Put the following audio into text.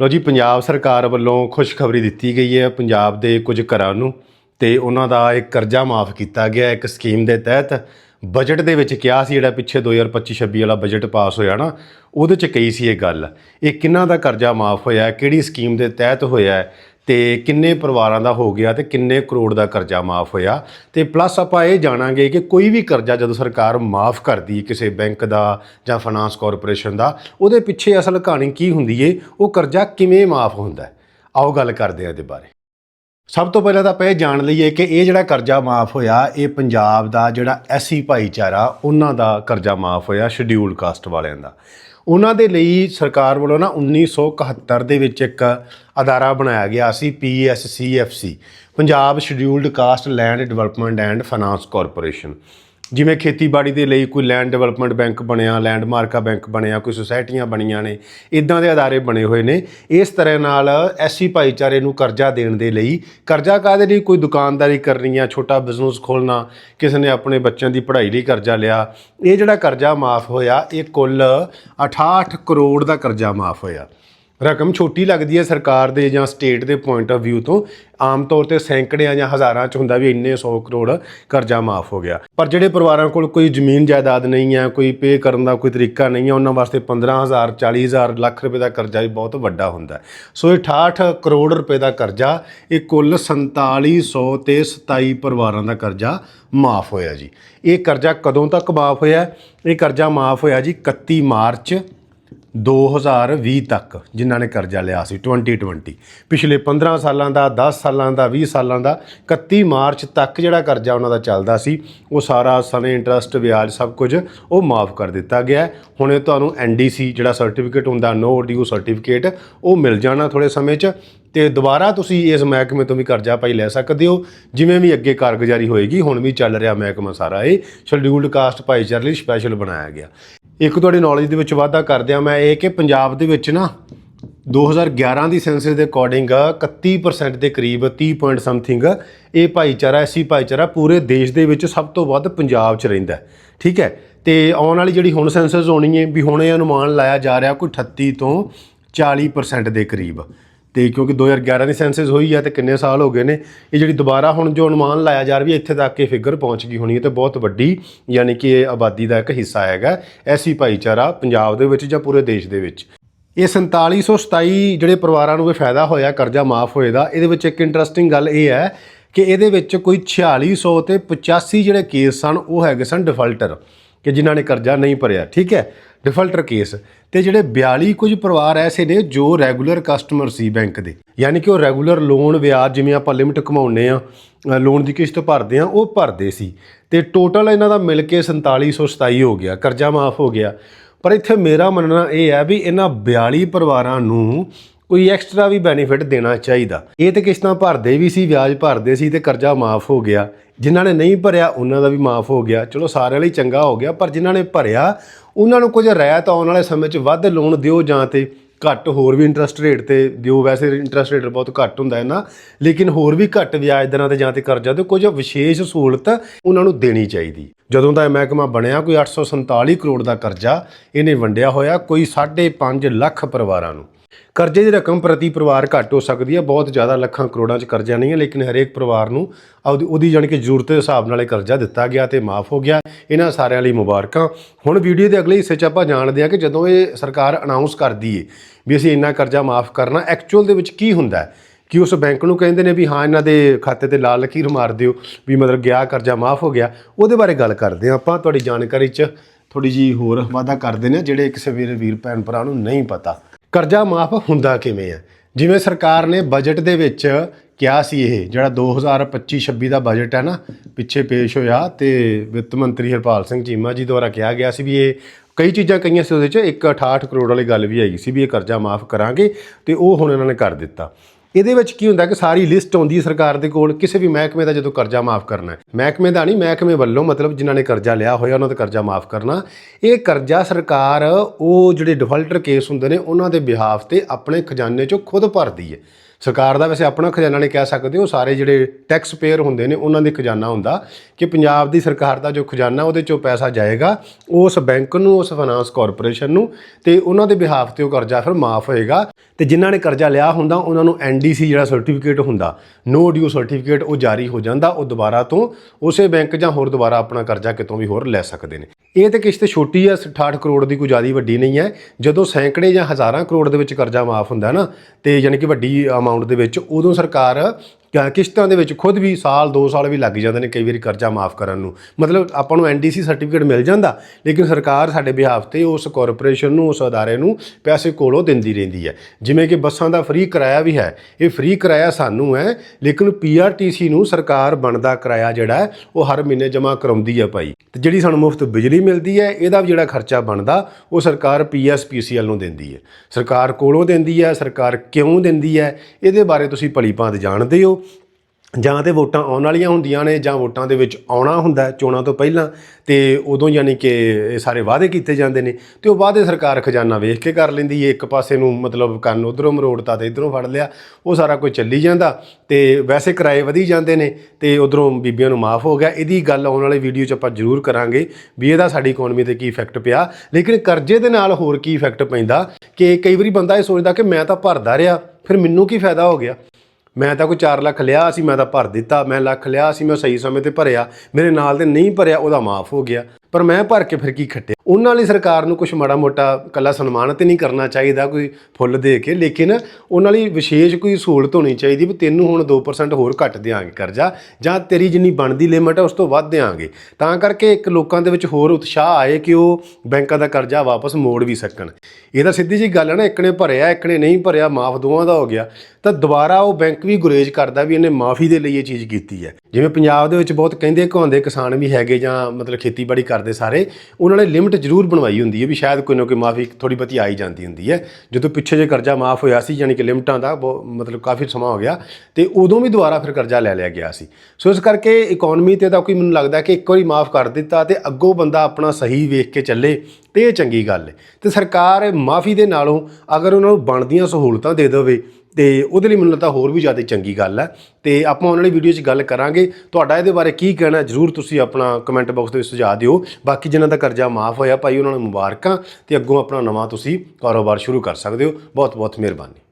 ਲੋ ਜੀ, ਪੰਜਾਬ ਸਰਕਾਰ ਵੱਲੋਂ ਖੁਸ਼ਖਬਰੀ ਦਿੱਤੀ ਗਈ ਹੈ ਪੰਜਾਬ ਦੇ ਕੁਝ ਘਰਾਂ ਨੂੰ ਤੇ ਉਹਨਾਂ ਦਾ ਇੱਕ ਕਰਜ਼ਾ ਮਾਫ ਕੀਤਾ ਗਿਆ ਇੱਕ ਸਕੀਮ ਦੇ ਤਹਿਤ। ਬਜਟ ਦੇ ਵਿੱਚ ਕਿਹਾ ਸੀ ਜਿਹੜਾ ਪਿੱਛੇ 2025-26 ਵਾਲਾ ਬਜਟ ਪਾਸ ਹੋਇਆ ਨਾ, ਉਹਦੇ ਚ ਕਹੀ ਸੀ ਇਹ ਗੱਲ। ਇਹ ਕਿੰਨਾ ਦਾ ਕਰਜ਼ਾ ਮਾਫ ਹੋਇਆ, ਕਿਹੜੀ ਸਕੀਮ ਦੇ ਤਹਿਤ ਹੋਇਆ ਤੇ ਕਿੰਨੇ ਪਰਿਵਾਰਾਂ ਦਾ ਹੋ ਗਿਆ ਤੇ ਕਿੰਨੇ ਕਰੋੜ ਦਾ ਕਰਜ਼ਾ ਮਾਫ ਹੋਇਆ। ਤੇ ਪਲੱਸ ਆਪਾਂ ਇਹ ਜਾਣਾਂਗੇ ਕਿ ਕੋਈ ਵੀ ਕਰਜ਼ਾ ਜਦੋਂ ਸਰਕਾਰ ਮਾਫ ਕਰਦੀ ਹੈ ਕਿਸੇ ਬੈਂਕ ਦਾ ਜਾਂ ਫਾਈਨਾਂਸ ਕਾਰਪੋਰੇਸ਼ਨ ਦਾ, ਉਹਦੇ ਪਿੱਛੇ ਅਸਲ ਕਹਾਣੀ ਕੀ ਹੁੰਦੀ ਏ? ਉਹ ਕਰਜ਼ਾ ਕਿਵੇਂ ਮਾਫ ਹੁੰਦਾ ਆਓ ਗੱਲ ਕਰਦੇ ਹਾਂ ਇਹਦੇ ਬਾਰੇ। ਸਭ ਤੋਂ ਪਹਿਲਾਂ ਤਾਂ ਆਪਾਂ ਇਹ ਜਾਣ ਲਈਏ ਕਿ ਇਹ ਜਿਹੜਾ ਕਰਜ਼ਾ ਮਾਫ ਹੋਇਆ, ਇਹ ਪੰਜਾਬ ਦਾ ਜਿਹੜਾ ਐਸੀ ਭਾਈਚਾਰਾ, ਉਹਨਾਂ ਦਾ ਕਰਜ਼ਾ ਮਾਫ ਹੋਇਆ ਸ਼ਡਿਊਲ ਕਾਸਟ ਵਾਲਿਆਂ ਦਾ। ਉਹਨਾਂ ਦੇ ਲਈ ਸਰਕਾਰ ਵੱਲੋਂ ਨਾ 1971 ਦੇ ਵਿੱਚ ਇੱਕ ਅਦਾਰਾ ਬਣਾਇਆ ਗਿਆ ਸੀ PSCFC Punjab scheduled caste land development and finance corporation ਜਿਵੇਂ ਖੇਤੀਬਾੜੀ ਦੇ ਲਈ ਕੋਈ ਲੈਂਡ ਡਿਵੈਲਪਮੈਂਟ ਬੈਂਕ ਬਣਿਆ ਲੈਂਡ ਮਾਰਕਾ ਬੈਂਕ ਬਣਿਆ, ਕੋਈ ਸੁਸਾਇਟੀਆਂ ਬਣੀਆਂ ਨੇ ਇਦਾਂ ਦੇ ਅਦਾਰੇ ਬਣੇ ਹੋਏ ਨੇ। ਇਸ ਤਰ੍ਹਾਂ ਨਾਲ ਐਸੀ ਭਾਈਚਾਰੇ ਨੂੰ ਕਰਜ਼ਾ ਦੇਣ ਦੇ ਲਈ, ਕਰਜ਼ਾ ਕਾਹਦੇ ਲਈ? ਕੋਈ ਦੁਕਾਨਦਾਰੀ ਕਰਨੀ ਆ, ਛੋਟਾ ਬਿਜ਼ਨਸ ਖੋਲਣਾ ਕਿਸੇ ਨੇ ਆਪਣੇ ਬੱਚਿਆਂ ਦੀ ਪੜ੍ਹਾਈ ਲਈ ਕਰਜ਼ਾ ਲਿਆ। ਇਹ ਜਿਹੜਾ ਕਰਜ਼ਾ ਮਾਫ ਹੋਇਆ, ਇਹ ਕੁੱਲ 68 ਕਰੋੜ ਦਾ ਕਰਜ਼ਾ ਮਾਫ ਹੋਇਆ। ਰਕਮ ਛੋਟੀ ਲੱਗਦੀ ਹੈ ਸਰਕਾਰ ਦੇ ਜਾਂ ਸਟੇਟ ਦੇ ਪੁਆਇੰਟ ਆਫ View ਤੋਂ, ਆਮ ਤੌਰ ਤੇ ਸੈਂਕੜਿਆਂ ਜਾਂ ਹਜ਼ਾਰਾਂ ਚ ਹੁੰਦਾ ਵੀ ਇੰਨੇ 100 ਕਰੋੜ ਕਰਜ਼ਾ ਮਾਫ ਹੋ ਗਿਆ। ਪਰ ਜਿਹੜੇ ਪਰਿਵਾਰਾਂ ਕੋਲ ਕੋਈ ਜ਼ਮੀਨ ਜਾਇਦਾਦ ਨਹੀਂ ਹੈ, ਕੋਈ ਪੇ ਕਰਨ ਦਾ ਕੋਈ ਤਰੀਕਾ ਨਹੀਂ ਹੈ, ਉਹਨਾਂ ਵਾਸਤੇ 15000 40000 ਲੱਖ ਰੁਪਏ ਦਾ ਕਰਜ਼ਾ ਵੀ ਬਹੁਤ ਵੱਡਾ ਹੁੰਦਾ ਹੈ। ਸੋ ਇਹ 68 ਕਰੋੜ ਰੁਪਏ ਦਾ ਕਰਜ਼ਾ, ਇਹ ਕੁੱਲ 4700 ਤੇ 27 ਪਰਿਵਾਰਾਂ ਦਾ ਕਰਜ਼ਾ ਮਾਫ ਹੋਇਆ ਜੀ। ਇਹ ਕਰਜ਼ਾ ਕਦੋਂ ਤੱਕ ਮਾਫ ਹੋਇਆ? ਇਹ ਕਰਜ਼ਾ ਮਾਫ ਹੋਇਆ ਜੀ 31 ਮਾਰਚ 2020 ਤੱਕ ਜਿਨ੍ਹਾਂ ਨੇ ਕਰਜ਼ਾ ਲਿਆ ਸੀ 2020 ਪਿਛਲੇ 15 ਸਾਲਾਂ ਦਾ 10 ਸਾਲਾਂ ਦਾ 20 ਸਾਲਾਂ ਦਾ 31 ਮਾਰਚ ਤੱਕ ਜਿਹੜਾ ਕਰਜ਼ਾ ਉਹਨਾਂ ਦਾ ਚੱਲਦਾ ਸੀ, ਉਹ ਸਾਰਾ ਸਨੇ ਇੰਟਰਸਟ ਵਿਆਜ ਸਭ ਕੁਝ ਉਹ ਮਾਫ ਕਰ ਦਿੱਤਾ ਗਿਆ। ਹੈ। ਹੁਣ ਇਹ ਤੁਹਾਨੂੰ ਐਨਡੀਸੀ ਜਿਹੜਾ ਸਰਟੀਫਿਕੇਟ ਹੁੰਦਾ ਨੋ ਡਿਊ ਸਰਟੀਫਿਕੇਟ ਉਹ ਮਿਲ ਜਾਣਾ ਥੋੜੇ ਸਮੇਂ 'ਚ। ਤੇ ਦੁਬਾਰਾ ਤੁਸੀਂ ਇਸ ਮਹਿਕਮੇ ਤੋਂ ਵੀ ਕਰਜ਼ਾ ਭਾਈ ਲੈ ਸਕਦੇ ਹੋ। ਜਿਵੇਂ ਵੀ ਅੱਗੇ ਕਾਰਗੁਜ਼ਾਰੀ ਹੋਏਗੀ, ਹੁਣ ਵੀ ਚੱਲ ਰਿਹਾ ਮਹਿਕਮਾ ਸਾਰਾ ਇਹ। ਸ਼ਡਿਊਲਡ ਕਾਸਟ ਭਾਈਚਾਰੇ ਲਈ ਸਪੈਸ਼ਲ ਬਣਾਇਆ ਗਿਆ। ਇੱਕ ਤੁਹਾਡੀ ਨੌਲੇਜ ਦੇ ਵਿੱਚ ਵਾਧਾ ਕਰਦਿਆਂ ਮੈਂ ਇਹ ਕਿ ਪੰਜਾਬ ਦੇ ਵਿੱਚ ਨਾ 2011 ਦੀ ਸੈਂਸਸ ਦੇ ਅਕੋਰਡਿੰਗ 31% ਦੇ ਕਰੀਬ 30 ਪੁਆਇੰਟ ਸਮਥਿੰਗ ਇਹ ਭਾਈਚਾਰਾ, ਐਸੀ ਭਾਈਚਾਰਾ ਪੂਰੇ ਦੇਸ਼ ਦੇ ਵਿੱਚ ਸਭ ਤੋਂ ਵੱਧ ਪੰਜਾਬ 'ਚ ਰਹਿੰਦਾ ਠੀਕ ਹੈ? ਤੇ ਆਉਣ ਵਾਲੀ ਜਿਹੜੀ ਹੁਣ ਸੈਂਸਸ ਹੋਣੀ ਹੈ, ਵੀ ਹੁਣ ਇਹ ਅਨੁਮਾਨ ਲਾਇਆ ਜਾ ਰਿਹਾ ਕੋਈ 38 ਤੋਂ 40% ਦੇ ਕਰੀਬ। ਤੇ ਕਿਉਂਕਿ 2011 ਦੀ ਸੈਂਸਸ ਹੋਈ ਹੈ ਤੇ ਕਿੰਨੇ ਸਾਲ ਹੋ ਗਏ ਨੇ, ਇਹ ਜਿਹੜੀ ਦੁਬਾਰਾ ਹੁਣ ਜੋ ਅਨੁਮਾਨ ਲਾਇਆ ਜਾ ਰਿਹਾ ਵੀ ਇੱਥੇ ਤੱਕ ਇਹ ਫਿਗਰ ਪਹੁੰਚ ਗਈ ਹੋਣੀ ਹੈ ਤੇ ਬਹੁਤ ਵੱਡੀ ਯਾਨੀ ਕਿ ਇਹ ਆਬਾਦੀ ਦਾ ਇੱਕ ਹਿੱਸਾ ਹੈਗਾ, ਐਸੀ ਭਾਈਚਾਰਾ ਪੰਜਾਬ ਦੇ ਵਿੱਚ ਜਾਂ ਪੂਰੇ ਦੇਸ਼ ਦੇ ਵਿੱਚ। ਇਹ 4727 ਜਿਹੜੇ ਪਰਿਵਾਰਾਂ ਨੂੰ ਇਹ ਫਾਇਦਾ ਹੋਇਆ, ਕਰਜ਼ਾ ਮਾਫ ਹੋਏ ਦਾ, ਇਹਦੇ ਵਿੱਚ ਇੱਕ ਇੰਟਰਸਟਿੰਗ ਗੱਲ ਇਹ ਹੈ ਕਿ ਇਹਦੇ ਵਿੱਚ ਕੋਈ 4600 ਤੇ 85 ਜਿਹੜੇ ਕੇਸ ਸਨ, ਉਹ ਹੈਗੇ ਸਨ ਡਿਫਾਲਟਰ ਕਿ ਜਿਨ੍ਹਾਂ ਨੇ ਕਰਜ਼ਾ ਨਹੀਂ ਭਰਿਆ, ਠੀਕ ਹੈ? ਡਿਫਾਲਟਰ ਕੇਸ ਤੇ ਜਿਹੜੇ 42 ਕੁਝ ਪਰਿਵਾਰ ਐਸੇ ਨੇ ਜੋ ਰੈਗੂਲਰ ਕਸਟਮਰ ਸੀ ਬੈਂਕ ਦੇ। ਯਾਨੀ ਕਿ ਉਹ ਰੈਗੂਲਰ ਲੋਨ ਵਿਆਜ ਜਿਵੇਂ ਆਪਾਂ ਲਿਮਟ ਕਮਾਉਂਦੇ ਆ ਲੋਨ ਦੀ ਕਿਸ਼ਤ ਭਰਦੇ ਆ ਉਹ ਭਰਦੇ ਸੀ। ਤੇ ਟੋਟਲ ਇਹਨਾਂ ਦਾ ਮਿਲ ਕੇ 4727 ਹੋ ਗਿਆ, ਕਰਜ਼ਾ ਮਾਫ ਹੋ ਗਿਆ। ਪਰ ਇੱਥੇ ਮੇਰਾ ਮੰਨਣਾ ਇਹ ਹੈ ਵੀ ਇਹਨਾਂ 42 ਪਰਿਵਾਰਾਂ ਨੂੰ ਕੋਈ ਐਕਸਟਰਾ ਵੀ ਬੈਨੀਫਿਟ ਦੇਣਾ ਚਾਹੀਦਾ। ਇਹ ਤੇ ਕਿਸ਼ਤਾਂ ਭਰਦੇ ਵੀ ਸੀ, ਵਿਆਜ ਭਰਦੇ ਸੀ ਤੇ ਕਰਜ਼ਾ ਮਾਫ ਹੋ ਗਿਆ। ਜਿਨ੍ਹਾਂ ਨੇ ਨਹੀਂ ਭਰਿਆ, ਉਹਨਾਂ ਦਾ ਵੀ ਮਾਫ ਹੋ ਗਿਆ। ਚਲੋ ਸਾਰਿਆਂ ਲਈ ਚੰਗਾ ਹੋ ਗਿਆ, ਪਰ ਜਿਨ੍ਹਾਂ ਨੇ ਭਰਿਆ, ਉਹਨਾਂ ਨੂੰ ਕੁਝ ਰਹਿਤ ਆਉਣ ਵਾਲੇ ਸਮੇਂ 'ਚ ਵੱਧ ਲੋਨ ਦਿਓ ਜਾਂ ਤੇ ਘੱਟ ਹੋਰ ਵੀ ਇੰਟਰਸਟ ਰੇਟ ਤੇ ਦਿਓ। ਵੈਸੇ ਇੰਟਰਸਟ ਰੇਟ ਬਹੁਤ ਘੱਟ ਹੁੰਦਾ ਹੈ ਨਾ, ਲੇਕਿਨ ਹੋਰ ਵੀ ਘੱਟ ਵਿਆਜ ਦਰਾਂ ਤੇ ਜਾਂ ਤੇ ਕਰਜ਼ਾ ਤੇ ਕੁਝ ਵਿਸ਼ੇਸ਼ ਸਹੂਲਤ ਉਹਨਾਂ ਨੂੰ ਦੇਣੀ ਚਾਹੀਦੀ। ਜਦੋਂ ਦਾ ਇਹ ਮਹਿਕਮਾ ਬਣਿਆ, ਕੋਈ 847 ਕਰੋੜ ਦਾ ਕਰਜ਼ਾ ਇਹਨੇ ਵੰਡਿਆ ਹੋਇਆ, ਕੋਈ 5.5 ਲੱਖ ਪਰਿਵਾਰਾਂ ਨੂੰ। ਕਰਜ਼ੇ ਦੀ ਰਕਮ ਪ੍ਰਤੀ ਪਰਿਵਾਰ ਘੱਟ ਹੋ ਸਕਦੀ ਹੈ, ਬਹੁਤ ਜ਼ਿਆਦਾ ਲੱਖਾਂ ਕਰੋੜਾਂ 'ਚ ਕਰਜ਼ਾ ਨਹੀਂ ਹੈ, ਲੇਕਿਨ ਹਰੇਕ ਪਰਿਵਾਰ ਨੂੰ ਉਹਦੀ ਉਹਦੀ ਜਾਣੀ ਕਿ ਜ਼ਰੂਰਤ ਦੇ ਹਿਸਾਬ ਨਾਲ ਇਹ ਕਰਜ਼ਾ ਦਿੱਤਾ ਗਿਆ ਤੇ ਮਾਫ ਹੋ ਗਿਆ। ਇਹਨਾਂ ਸਾਰਿਆਂ ਲਈ ਮੁਬਾਰਕਾਂ। ਹੁਣ ਵੀਡੀਓ ਦੇ ਅਗਲੇ ਹਿੱਸੇ 'ਚ ਆਪਾਂ ਜਾਣਦੇ ਹਾਂ ਕਿ ਜਦੋਂ ਇਹ ਸਰਕਾਰ ਅਨਾਉਂਸ ਕਰਦੀ ਏ ਵੀ ਅਸੀਂ ਇੰਨਾ ਕਰਜ਼ਾ ਮਾਫ ਕਰਨਾ ਐਕਚੁਅਲ ਦੇ ਵਿੱਚ ਕੀ ਹੁੰਦਾ ਹੈ? ਕਿ ਉਸ ਬੈਂਕ ਨੂੰ ਕਹਿੰਦੇ ਨੇ ਵੀ ਹਾਂ, ਇਹਨਾਂ ਦੇ ਖਾਤੇ ਤੇ ਲਾਲ ਲਕੀਰ ਮਾਰ ਦਿਓ ਵੀ ਮਤਲਬ ਗਿਆ, ਕਰਜ਼ਾ ਮਾਫ ਹੋ ਗਿਆ। ਉਹਦੇ ਬਾਰੇ ਗੱਲ ਕਰਦੇ ਹਾਂ ਆਪਾਂ। ਤੁਹਾਡੀ ਜਾਣਕਾਰੀ 'ਚ ਥੋੜੀ ਜੀ ਹੋਰ ਵਾਧਾ ਕਰਦੇ ਨੇ, ਜਿਹੜੇ ਕਿਸੇ ਵੀਰ ਵੀਰ, ਭੈਣ ਭਰਾ ਨੂੰ ਨਹੀਂ ਪਤਾ। ਕਰਜ਼ਾ ਮਾਫ ਹੁੰਦਾ ਕਿਵੇਂ ਹੈ ਜਿਵੇਂ ਸਰਕਾਰ ਨੇ ਬਜਟ ਦੇ ਵਿੱਚ ਕਿਹਾ ਸੀ ਇਹ, ਜਿਹੜਾ 2025-26 ਦਾ ਬਜਟ ਹੈ ਨਾ, ਪਿੱਛੇ ਪੇਸ਼ ਹੋਇਆ ਤੇ ਵਿੱਤ ਮੰਤਰੀ ਹਰਪਾਲ ਸਿੰਘ ਚੀਮਾ ਜੀ ਦੁਆਰਾ ਕਿਹਾ ਗਿਆ ਸੀ ਵੀ ਇਹ ਕਈ ਚੀਜ਼ਾਂ ਕਹੀਆਂ ਸੀ ਉਹਦੇ 'ਚ, ਇੱਕ 68 ਕਰੋੜ ਵਾਲੀ ਗੱਲ ਵੀ ਹੈਗੀ ਸੀ ਵੀ ਇਹ ਕਰਜ਼ਾ ਮਾਫ ਕਰਾਂਗੇ ਤੇ ਉਹ ਹੁਣ ਇਹਨਾਂ ਨੇ ਕਰ ਦਿੱਤਾ। ਇਹਦੇ ਵਿੱਚ ਕੀ ਹੁੰਦਾ ਕਿ ਸਾਰੀ ਲਿਸਟ ਆਉਂਦੀ ਹੈ ਸਰਕਾਰ ਦੇ ਕੋਲ, ਕਿਸੇ ਵੀ ਮਹਿਕਮੇ ਦਾ ਜਦੋਂ ਕਰਜ਼ਾ ਮਾਫ ਕਰਨਾ ਹੈ। ਮਹਿਕਮੇ ਦਾ ਨਹੀਂ, ਮਹਿਕਮੇ ਵੱਲੋਂ ਮਤਲਬ ਜਿਨ੍ਹਾਂ ਨੇ ਕਰਜ਼ਾ ਲਿਆ ਹੋਇਆ, ਉਹਨਾਂ ਦਾ ਕਰਜ਼ਾ ਮਾਫ ਕਰਨਾ। ਇਹ ਕਰਜ਼ਾ ਸਰਕਾਰ, ਉਹ ਜਿਹੜੇ ਡਿਫਾਲਟਰ ਕੇਸ ਹੁੰਦੇ ਨੇ, ਉਹਨਾਂ ਦੇ ਬਿਹਾਫ ਤੇ ਆਪਣੇ ਖਜ਼ਾਨੇ ਚੋਂ ਖੁਦ ਭਰਦੀ ਹੈ। ਸਰਕਾਰ ਦਾ ਵੈਸੇ ਆਪਣਾ ਖਜ਼ਾਨਾ ਨਹੀਂ ਕਹਿ ਸਕਦੇ, ਉਹ ਸਾਰੇ ਜਿਹੜੇ ਟੈਕਸ ਪੇਅਰ ਹੁੰਦੇ ਨੇ, ਉਹਨਾਂ ਦੇ ਖਜ਼ਾਨਾ ਹੁੰਦਾ ਕਿ ਪੰਜਾਬ ਦੀ ਸਰਕਾਰ ਦਾ ਜੋ ਖਜ਼ਾਨਾ, ਉਹਦੇ ਚੋਂ ਪੈਸਾ ਜਾਏਗਾ, ਉਸ ਬੈਂਕ ਨੂੰ, ਉਸ ਫਾਈਨਾਂਸ ਕਾਰਪੋਰੇਸ਼ਨ ਨੂੰ, ਤੇ ਉਹਨਾਂ ਦੇ ਬਿਹਾਫ ਤੇ ਉਹ ਕਰਜ਼ਾ ਫਿਰ ਮਾਫ ਹੋਏਗਾ। ਤੇ ਜਿਨ੍ਹਾਂ ਨੇ ਕਰਜ਼ਾ ਲਿਆ ਹੁੰਦਾ, ਉਹਨਾਂ ਨੂੰ ਐਨਡੀਸੀ ਜਿਹੜਾ ਸਰਟੀਫਿਕੇਟ ਹੁੰਦਾ ਨੋ ਡਿਊ ਸਰਟੀਫਿਕੇਟ ਉਹ ਜਾਰੀ ਹੋ ਜਾਂਦਾ, ਉਹ ਦੁਬਾਰਾ ਤੋਂ ਉਸੇ ਬੈਂਕ ਜਾਂ ਹੋਰ ਦੁਬਾਰਾ ਆਪਣਾ ਕਰਜ਼ਾ ਕਿਤੋਂ ਵੀ ਹੋਰ ਲੈ ਸਕਦੇ ਨੇ। ਇਹ ਤੇ ਕਿਸ਼ਤ ਛੋਟੀ ਆ 68 ਕਰੋੜ ਦੀ ਕੋਈ ਜ਼ਿਆਦਾ ਵੱਡੀ ਨਹੀਂ ਹੈ। ਜਦੋਂ ਸੈਂਕੜੇ ਜਾਂ ਹਜ਼ਾਰਾਂ ਕਰੋੜ ਦੇ ਵਿੱਚ ਕਰਜ਼ਾ ਮਾਫ ਹੁੰਦਾ ਨਾ, ਤੇ ਯਾਨੀ ਕਿ ਵੱਡੀ ਅਮਾਉਂਟ ਦੇ ਵਿੱਚ ਉਦੋਂ ਸਰਕਾਰ ਕਿਸ਼ਤਾਂ ਦੇ ਵਿੱਚ ਖੁਦ ਵੀ ਸਾਲ 2 ਸਾਲ ਵੀ ਲੱਗ ਜਾਂਦੇ ਨੇ ਕਈ ਵਾਰੀ ਕਰਜ਼ਾ ਮਾਫ ਕਰਨ ਨੂੰ। ਮਤਲਬ ਆਪਾਂ ਨੂੰ ਐਨਡੀਸੀ ਸਰਟੀਫਿਕੇਟ ਮਿਲ ਜਾਂਦਾ, ਲੇਕਿਨ ਸਰਕਾਰ ਸਾਡੇ ਬਿਹਾਫ ਤੇ ਉਸ ਕਾਰਪੋਰੇਸ਼ਨ ਨੂੰ, ਉਸ ਅਦਾਰੇ ਨੂੰ ਪੈਸੇ ਕੋਲੋਂ ਦਿੰਦੀ ਰਹਿੰਦੀ ਹੈ। ਜਿਵੇਂ ਕਿ ਬੱਸਾਂ ਦਾ ਫ੍ਰੀ ਕਿਰਾਇਆ ਵੀ ਹੈ, ਇਹ ਫ੍ਰੀ ਕਿਰਾਇਆ ਸਾਨੂੰ ਹੈ, ਲੇਕਿਨ ਪੀਆਰਟੀਸੀ ਨੂੰ ਸਰਕਾਰ ਬਣਦਾ ਕਿਰਾਇਆ ਜਿਹੜਾ ਉਹ ਹਰ ਮਹੀਨੇ ਜਮ੍ਹਾਂ ਕਰਾਉਂਦੀ ਹੈ ਭਾਈ। ਤੇ ਜਿਹੜੀ ਸਾਨੂੰ ਮੁਫਤ ਬਿਜਲੀ ਮਿਲਦੀ ਹੈ, ਇਹਦਾ ਵੀ ਜਿਹੜਾ ਖਰਚਾ ਬਣਦਾ, ਉਹ ਸਰਕਾਰ ਪੀਐਸਪੀਸੀਐਲ ਨੂੰ ਦਿੰਦੀ ਹੈ। ਸਰਕਾਰ ਕੋਲੋਂ ਦਿੰਦੀ ਹੈ, ਸਰਕਾਰ ਕਿਉਂ ਦਿੰਦੀ ਹੈ, ਇਹਦੇ ਬਾਰੇ ਤੁਸੀਂ ਭਲੀ ਭਾਂਤ ਜਾਣਦੇ ਹੋ। ਜਾਂ ਤੇ ਵੋਟਾਂ ਆਉਣ ਵਾਲੀਆਂ ਹੁੰਦੀਆਂ ਨੇ ਜਾਂ ਵੋਟਾਂ ਦੇ ਵਿੱਚ ਆਉਣਾ ਹੁੰਦਾ ਚੋਣਾਂ ਤੋਂ ਪਹਿਲਾਂ ਤੇ ਉਦੋਂ ਯਾਨੀ ਕਿ ਇਹ ਸਾਰੇ ਵਾਅਦੇ ਕੀਤੇ ਜਾਂਦੇ ਨੇ ਤੇ ਉਹ ਵਾਅਦੇ ਸਰਕਾਰ ਖਜ਼ਾਨਾ ਵੇਖ ਕੇ ਕਰ ਲੈਂਦੀ ਹੈ ਇੱਕ ਪਾਸੇ ਨੂੰ ਮਤਲਬ ਕੰਨ ਉਧਰੋਂ ਮਰੋੜਤਾ ਤੇ ਇਧਰੋਂ ਫੜ ਲਿਆ, ਉਹ ਸਾਰਾ ਕੁਝ ਚੱਲੀ ਜਾਂਦਾ ਤੇ ਵੈਸੇ ਕਿਰਾਏ ਵਧੀ ਜਾਂਦੇ ਨੇ ਤੇ ਉਧਰੋਂ ਬੀਬੀਆਂ ਨੂੰ ਮਾਫ ਹੋ ਗਿਆ, ਇਹਦੀ ਗੱਲ ਆਉਣ ਵਾਲੇ ਵੀਡੀਓ 'ਚ ਆਪਾਂ ਜ਼ਰੂਰ ਕਰਾਂਗੇ ਵੀ ਇਹਦਾ ਸਾਡੀ ਇਕਨੋਮੀ ਤੇ ਕੀ ਇਫੈਕਟ ਪਿਆ, ਲੇਕਿਨ ਕਰਜ਼ੇ ਦੇ ਨਾਲ ਹੋਰ ਕੀ ਇਫੈਕਟ ਪੈਂਦਾ ਕਿ ਕਈ ਵਾਰੀ ਬੰਦਾ ਇਹ ਸੋਚਦਾ ਕਿ ਮੈਂ ਤਾਂ ਭਰਦਾ ਰਿਹਾ, ਫਿਰ ਮੈਨੂੰ ਕੀ ਫਾਇਦਾ ਹੋ ਗਿਆ? ਮੈਂ ਤਾਂ ਕੋਈ 4 ਲੱਖ ਲਿਆ ਸੀ, ਮੈਂ ਤਾਂ ਭਰ ਦਿੱਤਾ, ਮੈਂ ਲੱਖ ਲਿਆ ਸੀ, ਮੈਂ ਸਹੀ ਸਮੇਂ ਤੇ ਭਰਿਆ, ਮੇਰੇ ਨਾਲ ਦੇ ਨਹੀਂ ਭਰਿਆ, ਉਹਦਾ ਮਾਫ ਹੋ ਗਿਆ। ਪਰ ਮੈਂ ਭਰ ਕੇ ਫਿਰ ਕੀ ਖੱਟਿਆ? ਉਹਨਾਂ ਲਈ ਸਰਕਾਰ ਨੂੰ ਕੁਝ ਮਾੜਾ ਮੋਟਾ ਕੱਲਾ ਸਨਮਾਨ ਤੇ ਨਹੀਂ ਕਰਨਾ ਚਾਹੀਦਾ, ਕੋਈ ਫੁੱਲ ਦੇ ਕੇ, ਲੇਕਿਨ ਉਹਨਾਂ ਲਈ ਵਿਸ਼ੇਸ਼ ਕੋਈ ਸਹੂਲਤ ਹੋਣੀ ਚਾਹੀਦੀ ਵੀ ਤੈਨੂੰ ਹੁਣ 2% ਹੋਰ ਘੱਟ ਦਿਆਂਗੇ ਕਰਜ਼ਾ ਜਾਂ ਤੇਰੀ ਜਿੰਨੀ ਬਣਦੀ ਲਿਮਟ ਹੈ ਉਸ ਤੋਂ ਵੱਧ ਦਿਆਂਗੇ। ਤਾਂ ਕਰਕੇ ਇੱਕ ਲੋਕਾਂ ਦੇ ਵਿੱਚ ਹੋਰ ਉਤਸ਼ਾਹ ਆਏ ਕਿ ਉਹ ਬੈਂਕਾਂ ਦਾ ਕਰਜ਼ਾ ਵਾਪਸ ਮੋੜ ਵੀ ਸਕਣ। ਇਹ ਤਾਂ ਸਿੱਧੀ ਜੀ ਗੱਲ ਹੈ ਨਾ ਇੱਕ ਨੇ ਭਰਿਆ ਇੱਕ ਨੇ ਨਹੀਂ ਭਰਿਆ, ਮਾਫ ਦੋਵਾਂ ਦਾ ਹੋ ਗਿਆ। ਤਾਂ ਦੁਬਾਰਾ ਉਹ ਬੈਂਕ ਵੀ ਗੁਰੇਜ਼ ਕਰਦਾ ਵੀ ਇਹਨੇ ਮਾਫੀ ਦੇ ਲਈ ਇਹ ਚੀਜ਼ ਕੀਤੀ ਹੈ। ਜਿਵੇਂ ਪੰਜਾਬ ਦੇ ਵਿੱਚ ਬਹੁਤ ਕਹਿੰਦੇ ਕਹਾਉਂਦੇ ਕਿਸਾਨ ਵੀ ਹੈਗੇ ਜਾਂ ਮਤਲਬ ਖੇਤੀਬਾੜੀ ਕਰਦੇ ਸਾਰੇ, ਉਹਨਾਂ ਨੇ ਲਿਮਟ ਜ਼ਰੂਰ ਬਣਵਾਈ ਹੁੰਦੀ ਹੈ ਵੀ ਸ਼ਾਇਦ ਕੋਈ ਨਾ ਕੋਈ ਮਾਫੀ ਥੋੜੀ ਬਹੁਤੀ ਆਈ ਜਾਂਦੀ ਹੁੰਦੀ ਹੈ। ਜਦੋਂ ਪਿੱਛੇ ਜੇ ਕਰਜ਼ਾ ਮਾਫ ਹੋਇਆ ਸੀ ਯਾਨੀ ਕਿ ਲਿਮਟਾਂ ਦਾ ਬਹੁ- ਮਤਲਬ ਕਾਫੀ ਸਮਾਂ ਹੋ ਗਿਆ ਤੇ ਉਦੋਂ ਵੀ ਦੁਬਾਰਾ ਫਿਰ ਕਰਜ਼ਾ ਲੈ ਲਿਆ ਗਿਆ ਸੀ। ਸੋ ਇਸ ਕਰਕੇ ਇਕਨੋਮੀ ਤੇ ਤਾਂ ਕੋਈ ਮੈਨੂੰ ਲੱਗਦਾ ਕਿ ਇੱਕ ਵਾਰੀ ਮਾਫ ਕਰ ਦਿੱਤਾ ਤੇ ਅੱਗੋਂ ਬੰਦਾ ਆਪਣਾ ਸਹੀ ਵੇਖ ਕੇ ਚੱਲੇ ਤੇ ਇਹ ਚੰਗੀ ਗੱਲ ਹੈ। ਤੇ ਸਰਕਾਰ ਮਾਫੀ ਦੇ ਨਾਲੋਂ ਅਗਰ ਉਹਨਾਂ ਨੂੰ ਬਣਦੀਆਂ ਸਹੂਲਤਾਂ ਦੇ ਦੇਵੇ ਤੇ ਉਹਦੇ ਲਈ ਮੈਨੂੰ ਲੱਗਦਾ ਹੋਰ ਵੀ ਜ਼ਿਆਦਾ ਚੰਗੀ ਗੱਲ ਹੈ। ਤੇ ਆਪਾਂ ਉਹਨਾਂ ਵਾਲੀ ਵੀਡੀਓ 'ਚ ਗੱਲ ਕਰਾਂਗੇ। ਤੁਹਾਡਾ ਇਹਦੇ ਬਾਰੇ ਕੀ ਕਹਿਣਾ ਜਰੂਰ ਤੁਸੀਂ ਆਪਣਾ ਕਮੈਂਟ ਬਾਕਸ ਦੇ ਵਿੱਚ ਸੁਝਾਅ ਦਿਓ। ਬਾਕੀ ਜਿਨ੍ਹਾਂ ਦਾ ਕਰਜ਼ਾ ਮਾਫ ਹੋਇਆ ਭਾਈ, ਉਹਨਾਂ ਨੂੰ ਮੁਬਾਰਕਾਂ। ਤੇ ਅੱਗੋਂ ਆਪਣਾ ਨਵਾਂ ਤੁਸੀਂ ਕਾਰੋਬਾਰ ਸ਼ੁਰੂ ਕਰ ਸਕਦੇ ਹੋ। ਬਹੁਤ ਬਹੁਤ ਮਿਹਰਬਾਨੀ।